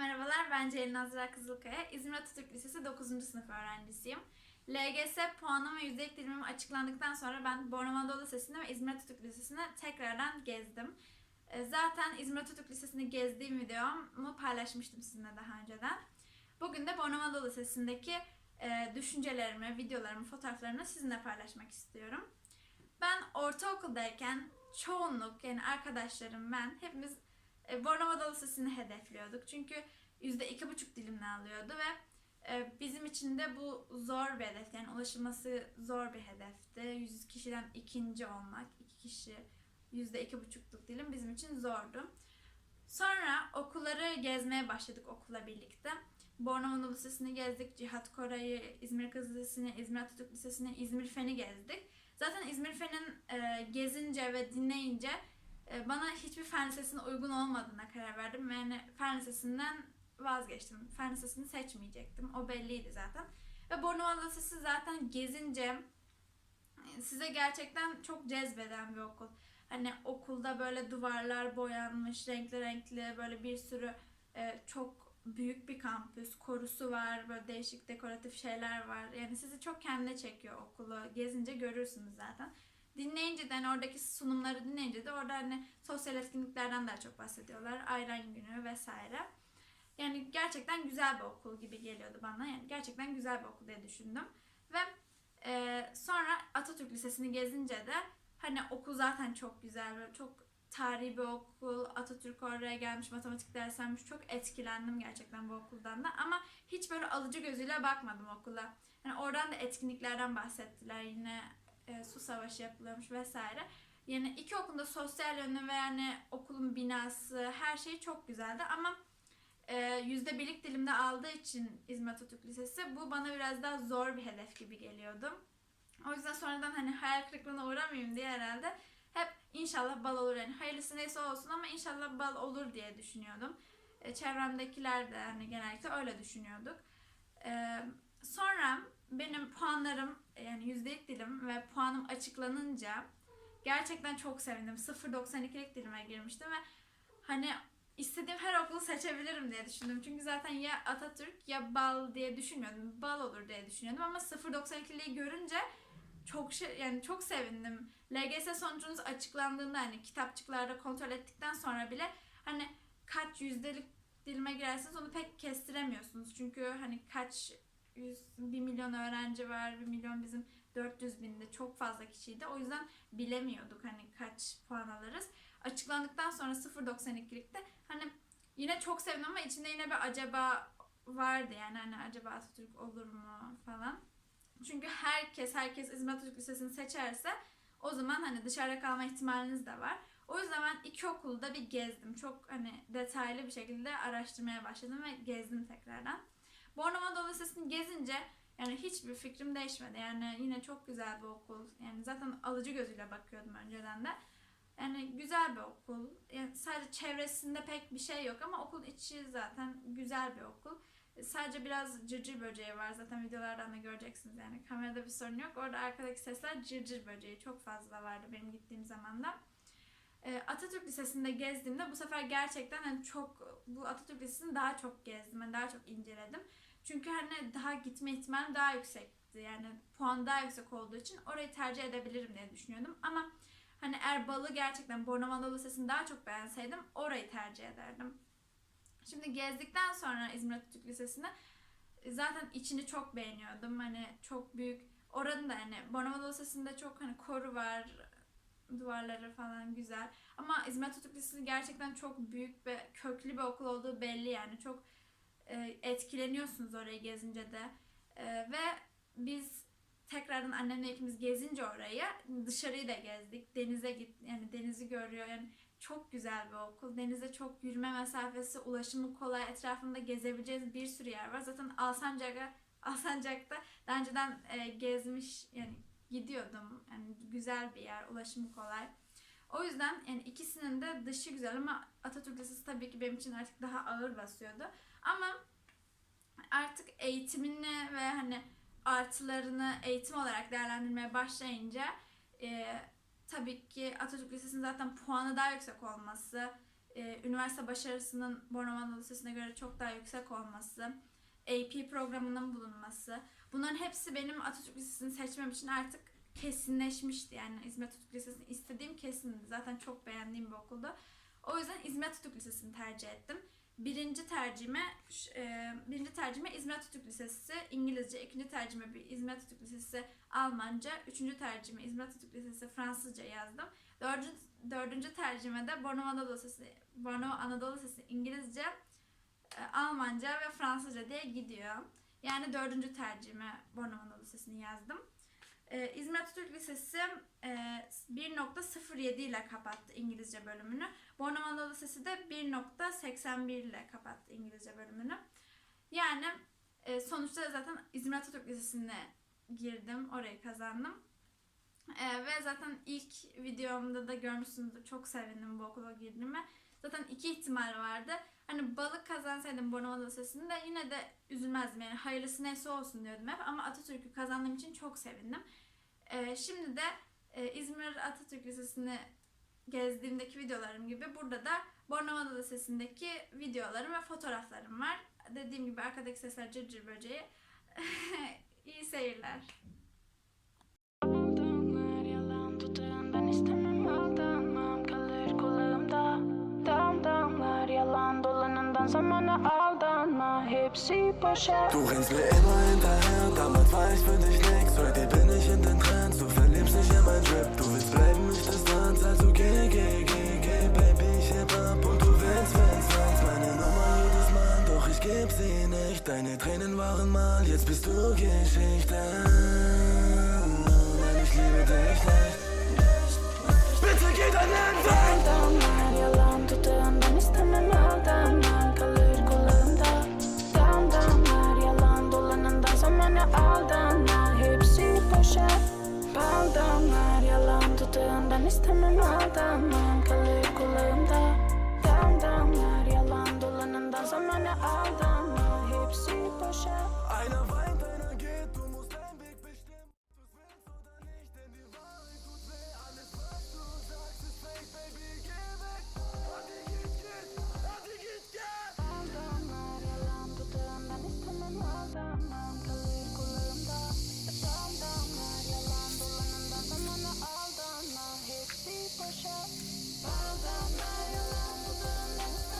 merhabalar. Ben Ceylin Azra Kızılkaya. İzmir Atatürk Lisesi 9. sınıf öğrencisiyim. LGS puanım ve yüzdelik dilimim açıklandıktan sonra ben Bornova Anadolu Lisesi'ni ve İzmir Atatürk Lisesi'ni tekrardan gezdim. E, Zaten İzmir Atatürk Lisesi'ni gezdiğim videomu paylaşmıştım sizinle daha önceden. Bugün de Bornova Anadolu Lisesi'ndeki e, düşüncelerimi, videolarımı, fotoğraflarımı sizinle paylaşmak istiyorum. Ben ortaokuldayken çoğunluk yani arkadaşlarım ben hepimiz e, Bornova Anadolu Lisesi'ni hedefliyorduk. Çünkü yüzde iki buçuk dilimle alıyordu ve e, bizim için de bu zor bir hedef. Yani ulaşılması zor bir hedefti. 100 kişiden ikinci olmak, iki kişi yüzde iki buçukluk dilim bizim için zordu. Sonra okulları gezmeye başladık okulla birlikte. Bornova Lisesi'ni gezdik, Cihat Koray'ı, İzmir Kız Lisesi'ni, İzmir Atatürk Lisesi'ni, İzmir Fen'i gezdik. Zaten İzmir Fen'in e, gezince ve dinleyince bana hiçbir fen lisesine uygun olmadığına karar verdim. Yani fen lisesinden vazgeçtim. Fen lisesini seçmeyecektim. O belliydi zaten. Ve Bornova Lisesi zaten gezince e, size gerçekten çok cezbeden bir okul. Hani okulda böyle duvarlar boyanmış, renkli renkli böyle bir sürü e, çok büyük bir kampüs, korusu var, böyle değişik dekoratif şeyler var. Yani sizi çok kendine çekiyor okulu. Gezince görürsünüz zaten. Dinleyince de hani oradaki sunumları dinleyince de orada hani sosyal etkinliklerden daha çok bahsediyorlar. Ayran günü vesaire. Yani gerçekten güzel bir okul gibi geliyordu bana. Yani gerçekten güzel bir okul diye düşündüm. Ve e, sonra Atatürk Lisesi'ni gezince de hani okul zaten çok güzel. Çok tarihi bir okul. Atatürk oraya gelmiş, matematik dersi almış. Çok etkilendim gerçekten bu okuldan da. Ama hiç böyle alıcı gözüyle bakmadım okula. Yani oradan da etkinliklerden bahsettiler. Yine e, su savaşı yapılıyormuş vesaire. Yani iki okulun da sosyal yönü ve yani okulun binası her şey çok güzeldi ama e, yüzde birlik dilimde aldığı için İzmir Atatürk Lisesi bu bana biraz daha zor bir hedef gibi geliyordu. O yüzden sonradan hani hayal kırıklığına uğramayayım diye herhalde hep inşallah bal olur yani hayırlısı neyse olsun ama inşallah bal olur diye düşünüyordum. E, çevremdekiler de hani genellikle öyle düşünüyorduk. E, sonra benim puanlarım yani yüzdelik dilim ve puanım açıklanınca gerçekten çok sevindim. 0.92'lik dilime girmiştim ve hani istediğim her okulu seçebilirim diye düşündüm. Çünkü zaten ya Atatürk ya Bal diye düşünmüyordum. Bal olur diye düşünüyordum ama 0.92'liği görünce çok şey yani çok sevindim. LGS sonucunuz açıklandığında hani kitapçıklarda kontrol ettikten sonra bile hani kaç yüzdelik dilime girerseniz onu pek kestiremiyorsunuz. Çünkü hani kaç yüz, bir milyon öğrenci var, bir milyon bizim 400 binde çok fazla kişiydi. O yüzden bilemiyorduk hani kaç puan alırız. Açıklandıktan sonra 0.92'likte hani yine çok sevindim ama içinde yine bir acaba vardı yani hani acaba Atatürk olur mu falan. Çünkü herkes herkes İzmir Atatürk Lisesi'ni seçerse o zaman hani dışarıda kalma ihtimaliniz de var. O yüzden ben iki okulu da bir gezdim. Çok hani detaylı bir şekilde araştırmaya başladım ve gezdim tekrardan. Bornova Lisesi'ni gezince yani hiçbir fikrim değişmedi. Yani yine çok güzel bir okul. Yani zaten alıcı gözüyle bakıyordum önceden de. Yani güzel bir okul. Yani sadece çevresinde pek bir şey yok ama okul içi zaten güzel bir okul. Sadece biraz cırcır böceği var. Zaten videolardan da göreceksiniz yani. Kamerada bir sorun yok. Orada arkadaki sesler cırcır böceği. Çok fazla vardı benim gittiğim zaman da. Ee, Atatürk Lisesi'nde gezdiğimde bu sefer gerçekten hani çok bu Atatürk Lisesi'ni daha çok gezdim. Yani daha çok inceledim. Çünkü hani daha gitme ihtimalim daha yüksekti. Yani puan daha yüksek olduğu için orayı tercih edebilirim diye düşünüyordum. Ama hani eğer balı gerçekten Bornova Anadolu Lisesi'ni daha çok beğenseydim orayı tercih ederdim. Şimdi gezdikten sonra İzmir Atatürk Lisesi'ni e, zaten içini çok beğeniyordum. Hani çok büyük. Oranın da hani Bornova Anadolu Lisesi'nde çok hani koru var. Duvarları falan güzel. Ama İzmir Atatürk Lisesi gerçekten çok büyük ve köklü bir okul olduğu belli yani. Çok e, etkileniyorsunuz orayı gezince de. E, ve biz tekrardan annemle ikimiz gezince orayı dışarıyı da gezdik. Denize git yani denizi görüyor. Yani çok güzel bir okul. Denize çok yürüme mesafesi, ulaşımı kolay. Etrafında gezebileceğiniz bir sürü yer var. Zaten Alsancak'a Alsancak'ta daha önceden e, gezmiş yani gidiyordum. Yani güzel bir yer, ulaşımı kolay. O yüzden yani ikisinin de dışı güzel ama Atatürk Lisesi tabii ki benim için artık daha ağır basıyordu. Ama artık eğitimini ve hani artılarını eğitim olarak değerlendirmeye başlayınca e, tabii ki Atatürk Lisesi'nin zaten puanı daha yüksek olması, e, üniversite başarısının Bornova Lisesi'ne göre çok daha yüksek olması, AP programının bulunması. Bunların hepsi benim Atatürk Lisesi'ni seçmem için artık kesinleşmişti. Yani İzmir Atatürk Lisesi'ni istediğim kesindi. Zaten çok beğendiğim bir okuldu. O yüzden İzmir Atatürk Lisesi'ni tercih ettim. Birinci tercihime, e, birinci tercihime İzmir Atatürk Lisesi İngilizce, ikinci tercihime bir İzmir Atatürk Lisesi Almanca, üçüncü tercihime İzmir Atatürk Lisesi Fransızca yazdım. Dördüncü, dördüncü tercihime de Bornova Anadolu Lisesi, Bornova Anadolu Lisesi İngilizce, e, Almanca ve Fransızca diye gidiyor. Yani dördüncü tercihime Bornova Anadolu Lisesi'ni yazdım. Ee, İzmir Atatürk Lisesi e, 1.07 ile kapattı İngilizce bölümünü. Bornova Anadolu Lisesi de 1.81 ile kapattı İngilizce bölümünü. Yani e, sonuçta zaten İzmir Atatürk Lisesi'ne girdim, orayı kazandım. E, ve zaten ilk videomda da görmüşsünüzdür, çok sevindim bu okula girdiğime. Zaten iki ihtimal vardı. Hani balık kazansaydım Bornova Lisesi'nde yine de üzülmezdim. Yani hayırlısı neyse olsun diyordum hep. Ama Atatürk'ü kazandığım için çok sevindim. Ee, şimdi de e, İzmir Atatürk Lisesi'ni gezdiğimdeki videolarım gibi burada da Bornova Lisesi'ndeki videolarım ve fotoğraflarım var. Dediğim gibi arkadaki sesler cırcır böceği. İyi seyirler. Du rennst mir immer hinterher, damals war ich für dich nix. Heute bin ich in den Trends, du verliebst dich in mein Drip. Du willst bleiben, ich Distanz, also geh, geh, geh, geh, Baby, ich heb ab und du willst, willst, willst meine Nummer jedes Mal, doch ich geb sie nicht. Deine Tränen waren mal, jetzt bist du Geschichte. Baldamlar yalan tutağın ben istemem aldanmam. Kalır kulağımda Damdanlar yalan dolanından zamana aldanma? Hepsi boşa. Weint, push up. All by my love,